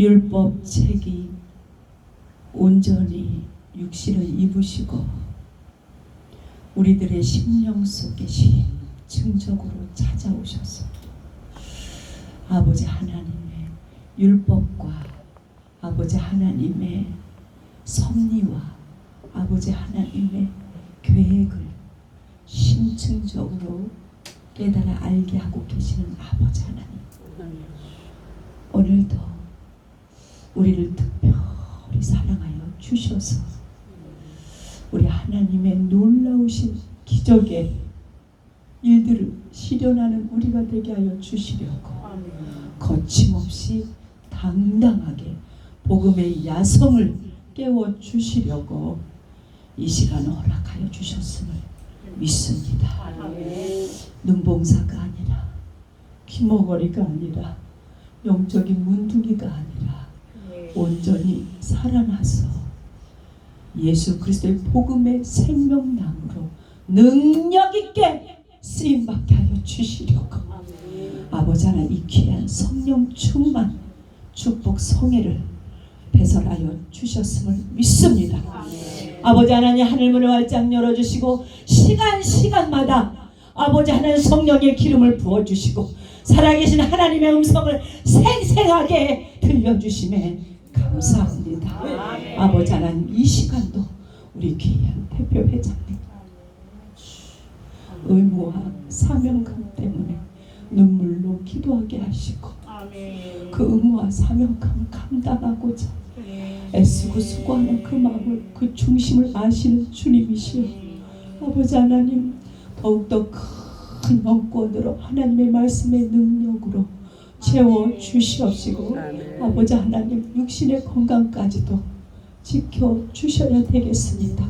율법 책이 온전히 육신을 입으시고 우리들의 심령 속에 심층적으로 찾아오셔서 아버지 하나님의 율법과 아버지 하나님의 섭리와 아버지 하나님의 계획을 심층적으로 깨달아 알게 하고 계시는 아버지 하나님 오늘도 우리를 특별히 사랑하여 주셔서 우리 하나님의 놀라우신 기적의 일들을 실현하는 우리가 되게 하여 주시려고 거침없이 당당하게 복음의 야성을 깨워 주시려고 이 시간 허락하여 주셨음을 믿습니다. 눈봉사가 아니라 귀머거리가 아니라 영적인 문둥이가 아니라 온전히 살아나서 예수 그리스도의 복음의 생명나무로 능력 있게 쓰임 받게 하여 주시려고. 아버지 하나 이 귀한 성령 충만 축복 성회를 배설하여 주셨음을 믿습니다. 아버지 하나님 하늘문을 활짝 열어주시고 시간 시간마다 아버지 하나님 성령의 기름을 부어주시고 살아계신 하나님의 음성을 생생하게 들려주심에 감사합니다. 아버지 하나님 이 시간도 우리 귀한 대표 회장님 의무와 사명감 때문에 눈물로 기도하게 하시고 그 의무와 사명감을 감당하고자 애쓰고 수고하는 그 마음을 그 중심을 아시는 주님이시여 아버지 하나님 더욱더 큰 영권으로 하나님의 말씀의 능력으로 채워 주시옵시고 아버지 하나님 육신의 건강까지도 지켜 주셔야 되겠습니다.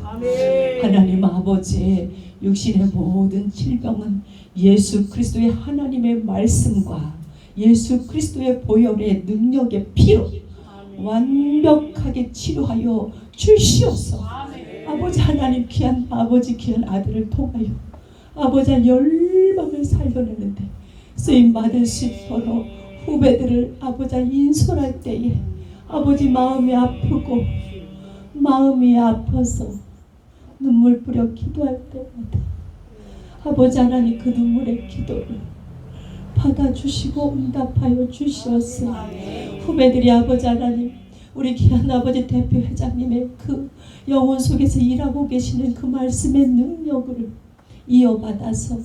하나님 아버지의 육신의 모든 질병은 예수 그리스도의 하나님의 말씀과 예수 그리스도의 보혈의 능력의 피로 완벽하게 치료하여 주시옵소서. 아버지 하나님 귀한 아버지 귀한 아들을 통하여 아버지 열방을 살려내는데 쓰임 받을 수 있도록 후배들을 아버지 인솔할 때에 아버지 마음이 아프고 마음이 아파서 눈물 뿌려 기도할 때마다 아버지 하나님 그 눈물의 기도를 받아주시고 응답하여 주시옵소서 후배들이 아버지 하나님 우리 귀한 아버지 대표 회장님의 그 영혼 속에서 일하고 계시는 그 말씀의 능력을 이어받아서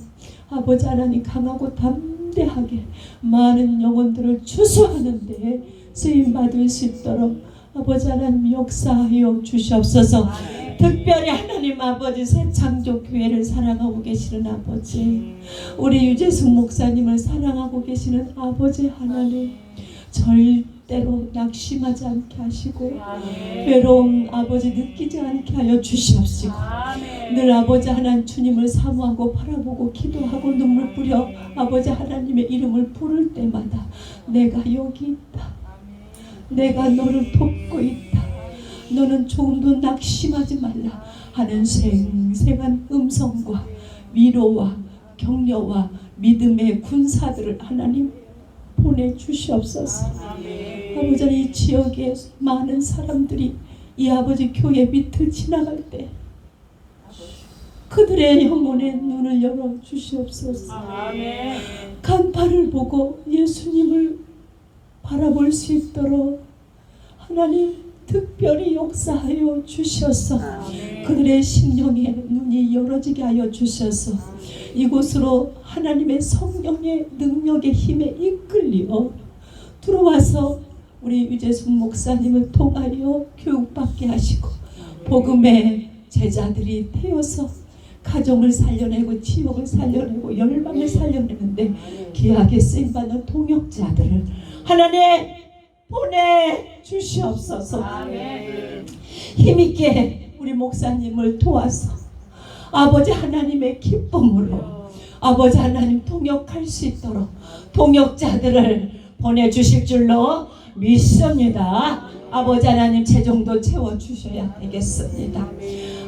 아버지 하나님 강하고 담 대하게 많은 영혼들을 주수하는 데 쓰임 받을 수 있도록 아버지 하나님 역사하여 주시옵소서. 특별히 하나님 아버지 새 창조 교회를 사랑하고 계시는 아버지, 우리 유재숙 목사님을 사랑하고 계시는 아버지 하나님 절대로 낙심하지 않게 하시고 외로움 아버지 느끼지 않게 하여 주시옵시고 늘 아버지 하나님 주님을 사모하고 바라보고 기도하고 눈물 뿌려 아버지 하나님의 이름을 부를 때마다 내가 여기 있다. 내가 너를 돕고 있다. 너는 조금도 낙심하지 말라 하는 생생한 음성과 위로와 격려와 믿음의 군사들을 하나님 보내주시옵소서. 아버지 이 지역에 많은 사람들이 이 아버지 교회 밑을 지나갈 때 그들의 영혼의 눈을 열어 주시옵소서. 간판을 보고 예수님을 바라볼 수 있도록 하나님 특별히 역사하여 주셔서 그들의 심령의 눈이 열어지게 하여 주셔서 이곳으로 하나님의 성령의 능력의 힘에 이끌려 들어와서 우리 유재순 목사님을 통하여 교육받게 하시고 복음의 제자들이 되어서 가정을 살려내고 지역을 살려내고 열방을 살려내는데 귀하게 쓰임받는 동역자들을 하나님 보내 주시옵소서. 힘있게 우리 목사님을 도와서 아버지 하나님의 기쁨으로 아버지 하나님 통역할 수 있도록 통역자들을 보내주실 줄로 믿습니다. 아버지 하나님 체중도 채워주셔야 되겠습니다.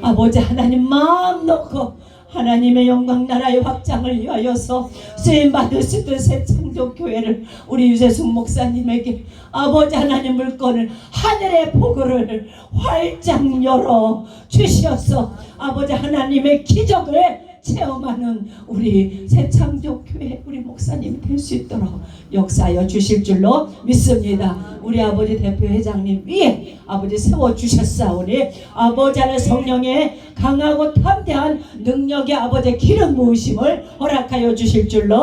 아버지 하나님 마음 놓고 하나님의 영광 나라의 확장을 위하여서 쓰임 받을 수 있는 새 창조 교회를 우리 유재숙 목사님에게 아버지 하나님 물건을 하늘의 복을 활짝 열어 주시어서 아버지 하나님의 기적을 체험하는 우리 새 창조 교회 우리 목사님이 될수 있도록 역사하여 주실 줄로 믿습니다. 우리 아버지 대표 회장님 위에 아버지 세워 주셨사오니 아버지 안에 성령의 강하고 탐대한 능력의 아버지 기름 부으심을 허락하여 주실 줄로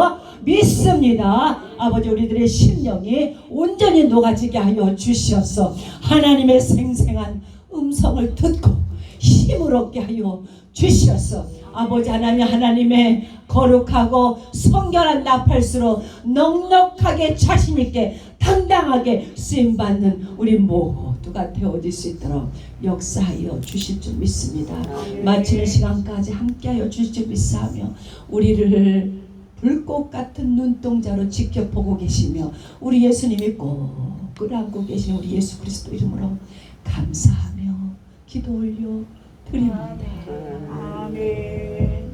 믿습니다. 아버지 우리들의 심령이 온전히 녹아지게 하여 주시옵소. 하나님의 생생한 음성을 듣고 힘을 얻게 하여 주시옵소. 아버지 하나님 하나님의 거룩하고 성결한 나팔수로 넉넉하게 자신 있게 당당하게 쓰임 받는 우리 모두가 되어질 수 있도록 역사하여 주실 줄 믿습니다. 마치는 시간까지 함께하여 주실 줄 믿사하며 우리를 불꽃 같은 눈동자로 지켜보고 계시며 우리 예수님이 꼭 끌어안고 계신 우리 예수 그리스도 이름으로 감사하며 기도 올려 드립니다. 아멘.